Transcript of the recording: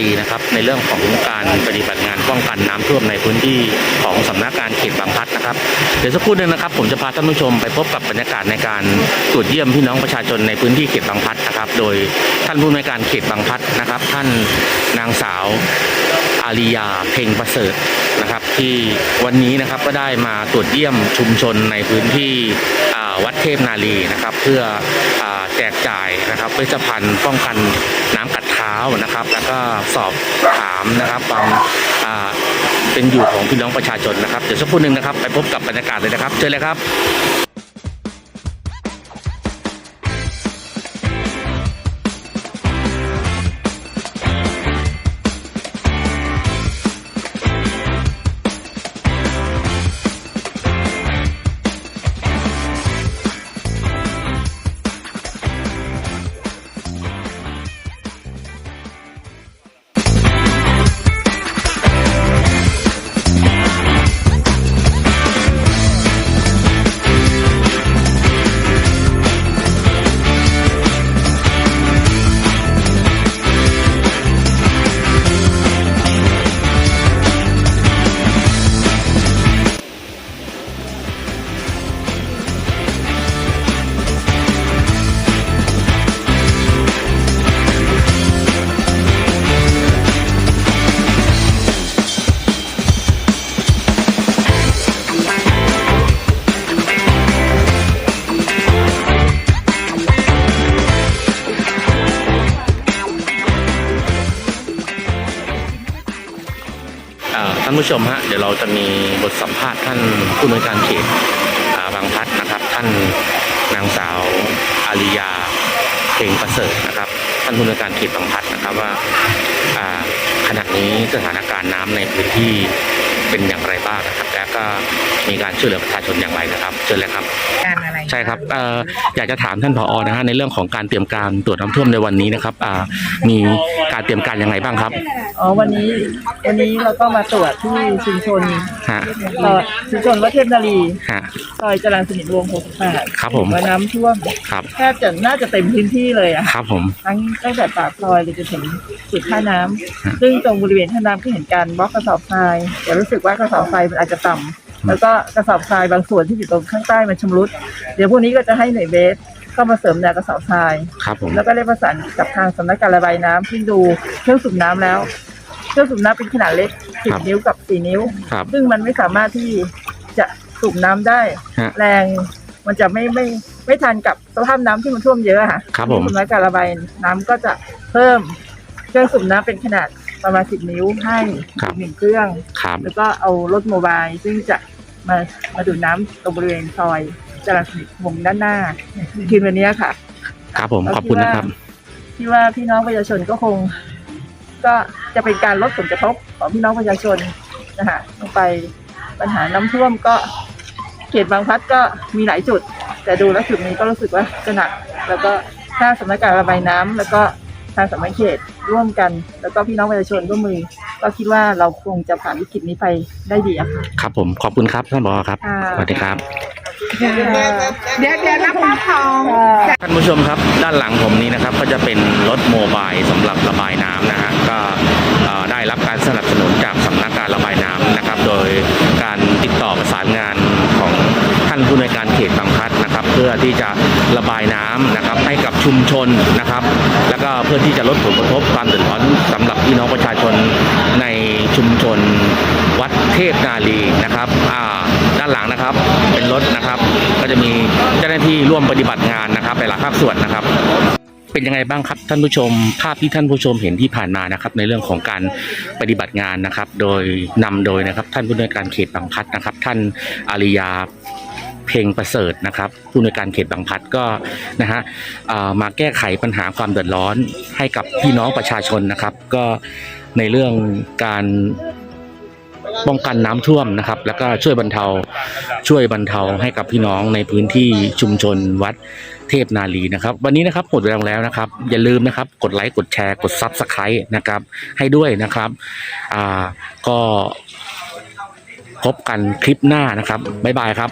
ลีนะครับ ในเรื่องของการปฏิบัติงานป้องกันน้ำท่วมในพื้นที่ของสำนักงานเขตบางพลัดนะครับ เดี๋ยวสักครู่หนึ่งนะครับ ผมจะพาท่านผู้ชมไปพบกับบรรยากาศในการตรวจเยี่ยมพี่น้องประชาชนในพื้นที่เขตบางพลัดนะครับ โดยท่านผู้อำนการเขตบางพลัดนะครับ ท่านนางสาวอาริยาเพ็งประเสริฐนะครับ ที่วันนี้นะครับก็ได้มาตรวจเยี่ยมชุมชนในพื้นที่ วัดเทพนาลีนะครับ เพื่ออแจกจ่ายนะครับเวชภัณฑ์ป้องกันน้ำกัดเท้านะครับ แล้วก็สอบถามนะครับความเป็นอยู่ของพี่น้องประชาชนนะครับเดี๋ยวสักครู่หนึ่งนะครับ ไปพบกับบรรยากาศเลยนะครับเชิญเลยครับ ผู้ชมฮะเดี๋ยวเราจะมีบทสัมภาษณ์ท่านผู้อำนวยการเขตบางพัดนะครับ ท่านนางสาวอาริยาเพลงประเสริฐนะครับ ท่านผู้อำนวยการเขตบางพัดนะครับว่าอ่าขณะนี้สถานการณ์น้ำในพื้นที่เป็นอย่างไรบ้างนะครับ และก็มีการช่วยเหลือประชาชนอย่างไรนะครับเชิญเลยครับ การอะไรใช่ครับเอ่ออยากจะถามท่านผอนะฮะในเรื่องของการเตรียมการตรวจน้ำท่วมในวันนี้นะครับอ่ามีการเตรียมการยังไงบ้างครับอ๋อวันนี้วันนี้เราก็มาตรวจที่ชุมชนฮะเอ่อชุมชนวัดเทพนารีฮะ ซอยจรัญสนิทวงศ์68ครับผม ว่าน้ำท่วมครับแทบจะน่าจะเต็มพื้นที่เลยอะครับผม ทั้งตั้งแต่ปากซอยเลยจนถึงจุดท่าน้ำฮะ ซึ่งตรงบริเวณท่าน้ำก็เห็นการบล็อกกระสอบทรายแต่รู้สึกว่ากระสอบทรายมันอาจจะต่ำแล้วก็กระสอบทรายบางส่วนที่อยู่ตรงข้างใต้มันชำรุด เดี๋ยวพรุ่งนี้ก็จะให้หน่วยเบสเข้ามาเสริมแนวกระสอบทราย ครับผม แล้วก็ได้ประสานกับทางสำนักการระบายน้ำที่ดูเครื่องสูบน้ำแล้ว เครื่องสูบน้ำเป็นขนาดเล็ก ครับ10 นิ้วกับ 4 นิ้ว ครับซึ่งมันไม่สามารถที่จะสูบน้ำได้ ฮะแรงมันจะไม่ไม่ไม่ทันกับสภาพน้ำที่มันท่วมเยอะอะค่ะครับผม สำนักการระบายน้ำก็จะเพิ่มเครื่องสูบน้ำเป็นขนาด ประมาณ10นิ้วให้ครับ อีกหนึ่งเครื่อง ครับ แล้วก็เอารถโมบายซึ่งจะมามาดูดน้ำตรงบริเวณซอยจรัญสนิทวงศ์ด้านหน้าคืนวันนี้ค่ะ ครับผม ขอบคุณนะครับ ที่ว่าพี่น้องประชาชนก็คง ก็จะเป็นการลดผลกระทบของพี่น้องประชาชนนะคะลงไปปัญหาน้ำท่วมก็เขตบางพลัดก็มีหลายจุด แต่ดูแล้วจุดนี้ก็รู้สึกว่าจะหนัก แล้วก็ถ้าสำนักการระบายน้ำแล้วก็ ทางสำนักเขตร่วมกัน แล้วก็พี่น้องประชาชนร่วมมือ ก็คิดว่าเราคงจะผ่านวิกฤตนี้ไปได้ดีอะค่ะครับผมขอบคุณครับท่านผอครับค่ะ สวัสดีครับ เดี๋ยวเดี๋ยวรับมอบทอง ท่านผู้ชมครับด้านหลังผมนี้นะครับก็จะเป็นรถโมบายสำหรับระบายน้ำนะฮะก็เอ่อได้รับการสนับสนุนจากสำนักการระบายน้ำนะครับ โดยการติดต่อประสานงานของท่านผู้ในวยการเขตบางพลัดนะครับ เพื่อที่จะระบายน้ำนะครับให้กับชุมชนนะครับ แล้วก็เพื่อที่จะลดผลกระทบความเดือดร้อนสำหรับพี่น้องประชาชนในชุมชนวัดเทพนาลีนะครับอ่าด้านหลังนะครับเป็นรถนะครับ ก็จะมีเจ้าหน้าที่ร่วมปฏิบัติงานนะครับหลายภาคส่วนนะครับเป็นยังไงบ้างครับท่านผู้ชม ภาพที่ท่านผู้ชมเห็นที่ผ่านมานะครับ ในเรื่องของการปฏิบัติงานนะครับ โดยนำโดยนะครับ ท่านผู้อำนการเขตบางพัดนะครับ ท่านอาริยา เพลงประเสริฐนะครับผู้อำนการเขตบางพัดก็นะฮะมาแก้ไขปัญหาความเดือดร้อนให้กับพี่น้องประชาชนนะครับ ก็ในเรื่องการป้องกันน้ำท่วมนะครับ แล้วก็ช่วยบรรเทาช่วยบรรเทาให้กับพี่น้องในพื้นที่ชุมชนวัดเทพนาลีนะครับ วันนี้นะครับหมดเวลาแล้วนะครับ อย่าลืมนะครับ กดไลค์กดแชร์กดซับสไครต์นะครับ ให้ด้วยนะครับอ่าก็พบกันคลิปหน้านะครับบ๊ายบายครับ